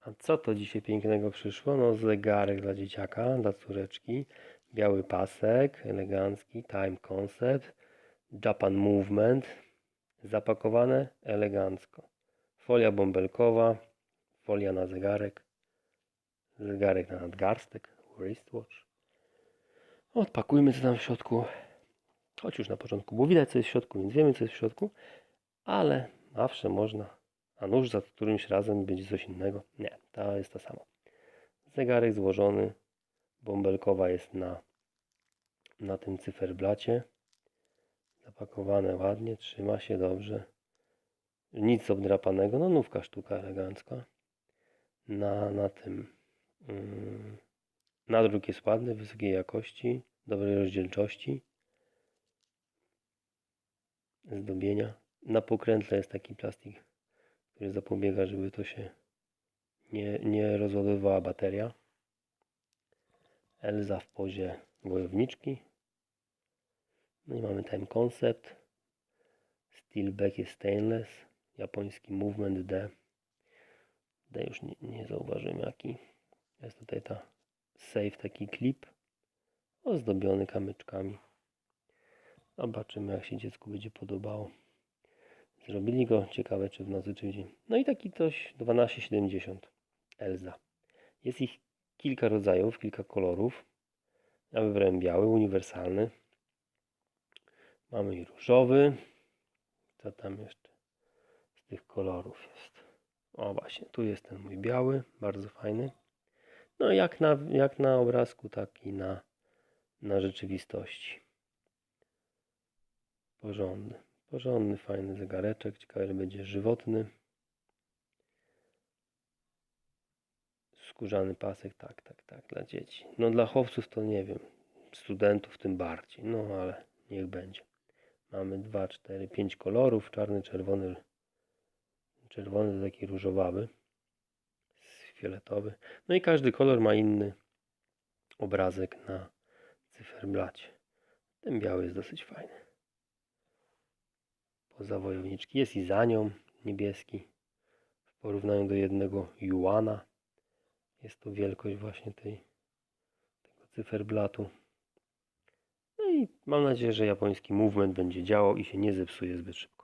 A co to dzisiaj pięknego przyszło? No zegarek dla dzieciaka, dla córeczki. Biały pasek, elegancki, time concept, Japan movement. Zapakowane elegancko. Folia bąbelkowa, folia na zegarek, zegarek na nadgarstek, wristwatch. Odpakujmy co tam w środku. Choć już na początku było widać co jest w środku, więc wiemy co jest w środku, ale zawsze można. A nóż za którymś razem będzie coś innego. Nie, to jest to samo. Zegarek złożony, bąbelkowa jest na, na tym cyferblacie. Zapakowane ładnie, trzyma się dobrze. Nic obdrapanego, no nówka sztuka elegancka. Na, na tym mm, nadruk jest ładny, wysokiej jakości, dobrej rozdzielczości. Zdobienia. Na pokrętle jest taki plastik, który zapobiega, żeby to się nie, nie rozładowywała bateria. Elza w pozie wojowniczki. No i mamy time concept. Steel back jest stainless. Japoński movement D. D już nie, nie zauważyłem jaki. Jest tutaj ta safe taki klip ozdobiony kamyczkami. Zobaczymy jak się dziecku będzie podobało. Zrobili go, ciekawe czy w nocy czy w dzień. No i taki coś 1270 Elza. Jest ich kilka rodzajów, kilka kolorów. Ja wybrałem biały, uniwersalny. Mamy i różowy. Co tam jeszcze z tych kolorów jest? O właśnie, tu jest ten mój biały, bardzo fajny. No jak na, jak na obrazku, tak i na, na rzeczywistości. Porządny, porządny, fajny zegareczek. Ciekawe, że będzie żywotny. Skórzany pasek, tak, tak, tak, dla dzieci. No dla chłopców to nie wiem, studentów tym bardziej, no ale niech będzie. Mamy 2, 4, 5 kolorów, czarny, czerwony, czerwony to taki różowawy, fioletowy. No i każdy kolor ma inny obrazek na cyferblacie. Ten biały jest dosyć fajny. Poza wojowniczki jest i za nią niebieski. W porównaniu do jednego juana jest to wielkość właśnie tej, tego cyferblatu. No i mam nadzieję, że japoński movement będzie działał i się nie zepsuje zbyt szybko.